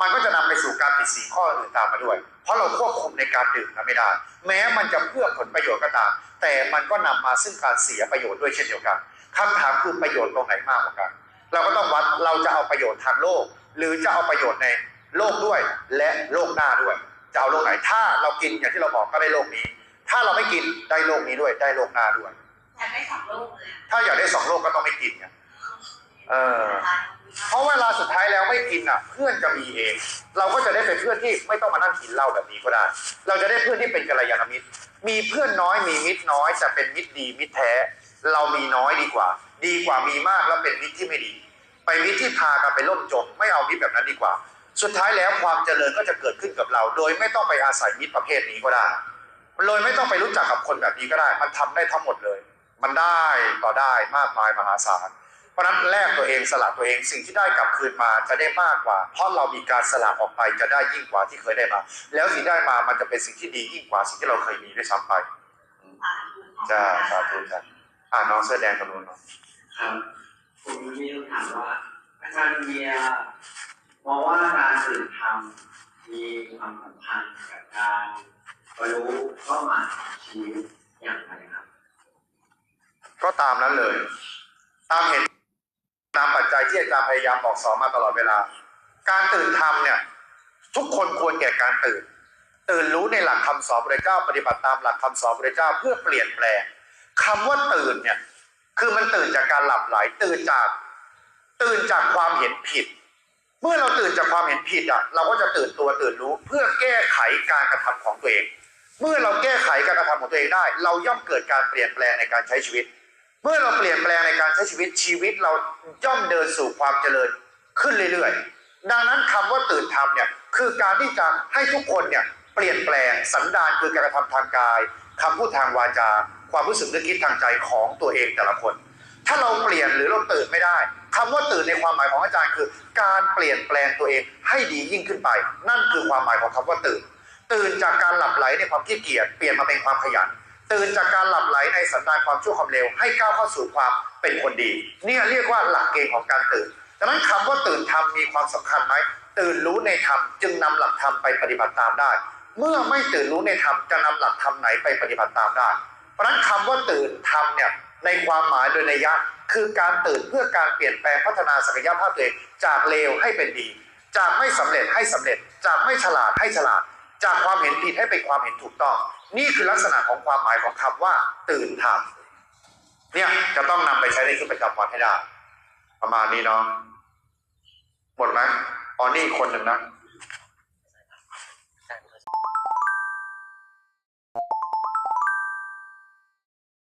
มันก็จะนำไปสู่การผิดสีลข้ออื่นตามมาด้วย เพราะเราควบคุมในการดื่มนั้นไม่ได้ แม้มันจะเพื่อผลประโยชน์ก็ตาม แต่มันก็นำมาซึ่งการเสียประโยชน์ด้วยเช่นเดียวกันคำถามคือประโยชน์ตรงไหนมากกว่ากัน เราก็ต้องวัดเราจะเอาประโยชน์ทางโลก หรือจะเอาประโยชน์ในโลกด้วยและโลกหน้าด้วย จะเอาโลกไหน ถ้าเรากินอย่างที่เราบอกก็ได้โลกนี้ ถ้าเราไม่กินได้โลกนี้ด้วยได้โลกหน้าด้วยอยากได้สองโลกเลยถ้าอยากได้สองโลกก็ต้องไม่กินไงเออเพราะเวลาสุดท้ายแล้วไม่กิน อะเพื่อนจะมีเอง เราก็จะได้เป็นเพื่อนที่ไม่ต้องมานั่งกินเหล้าแบบนี้ก็ได้ เราจะได้เพื่อนที่เป็นกัลยาณมิตร มีเพื่อนน้อยมีมิตรน้อยแต่เป็นมิตรดีมิตรแท้ เรามีน้อยดีกว่า ดีกว่ามีมากแล้วเป็นมิตรที่ไม่ดี ไปมิตรที่พากันไปล่มจมไม่เอามิตรแบบนั้นดีกว่า สุดท้ายแล้วความเจริญก็จะเกิดขึ้นกับเรา โดยไม่ต้องไปอาศัยมิตรประเภทนี้ก็ได้เลยไม่ต้องไปรู้จักกับคนแบบนี้ก็ได้ มันทำได้ทั้งหมดเลย มันได้ต่อได้มากมายมหาศาล เพราะฉะนั้นแลกตัวเองสละตัวเองสิ่งที่ได้กลับคืนมาจะได้มากกว่า เพราะเรามีการสละออกไปจะได้ยิ่งกว่าที่เคยได้มา แล้วสิ่งที่ได้มามันจะเป็นสิ่งที่ดียิ่งกว่าสิ่งที่เราเคยมีด้วยซ้ำไปจ้าสาธุจ้าอ่าน้องเสื้อแดงกับนุ่นเนาะครับผมมีคำถามว่าอาจารย์เบียร์มองว่าการสื่อธรรมมีความสัมพันธ์กับการบรรลุเป้าหมายของชีวิตอย่างไรครับ ก็ตามนั้นเลย ตามเห็น ตามปัจจัยที่อาจารย์พยายามบอกสอนมาตลอดเวลา การตื่นธรรมเนี่ย ทุกคนควรแก่การตื่น ตื่นรู้ในหลักคำสอนพระเจ้าปฏิบัติตามหลักคำสอนพระเจ้าเพื่อเปลี่ยนแปลงคำว่าตื่นเนี่ย คือมันตื่นจากการหลับไหลตื่นจาก ตื่นจากความเห็นผิด เมื่อเราตื่นจากความเห็นผิดอะ เราก็จะตื่นตัวตื่นรู้เพื่อแก้ไขการกระทำของตัวเอง เมื่อเราแก้ไขการกระทำของตัวเองได้ เราย่อมเกิดการเปลี่ยนแปลงในการใช้ชีวิต เมื่อเราเปลี่ยนแปลงในการใช้ชีวิตชีวิตเราย่อมเดินสู่ความเจริญขึ้นเรื่อยๆ ดังนั้นคำว่าตื่นธรรมเนี่ยคือการที่จะให้ทุกคนเนี่ยเปลี่ยนแปลงสันดานคือการกระทำทางกายคำพูดทางวาจา ความรู้สึกนึกคิดทางใจของตัวเองแต่ละคน ถ้าเราเปลี่ยนหรือเราตื่นไม่ได้คำว่าตื่นในความหมายของอาจารย์คือ การเปลี่ยนแปลงตัวเองให้ดียิ่งขึ้นไป นั่นคือความหมายของคำว่าตื่น ตื่นจากการหลับไหลในความขี้เกียจเปลี่ยนมาเป็นความขยัน ตื่นจากการหลับไหลในสันดานความชั่วความเร็วให้ก้าวเข้าสู่ความเป็นคนดี เนี่ยเรียกว่าหลักเกณฑ์ของการตื่นดังนั้นคำว่าตื่นธรรมมีความสำคัญไหมตื่นรู้ในธรรมจึงนำหลักธรรมไปปฏิบัติตามได้ เมื่อไม่ตื่นรู้ในธรรมจะนำหลักธรรมไหนไปปฏิบัติตามได้ เพราะนั้นคำว่าตื่นธรรมเนี่ยในความหมายโดยนัยยะคือการตื่นเพื่อการเปลี่ยนแปลงพัฒนาศักยภาพตัวเองจากเลวให้เป็นดี จากไม่สำเร็จให้สำเร็จ จากไม่ฉลาดให้ฉลาด จากความเห็นผิดให้เป็นความเห็นถูกต้อง นี่คือลักษณะของความหมายของคำว่า ตื่นธรรมเนี่ยจะต้องนำไปใช้ในชีวิตประจำวันให้ได้ ประมาณนี้เนาะหมดไหมอ๋อนี่คนหนึ่งนะ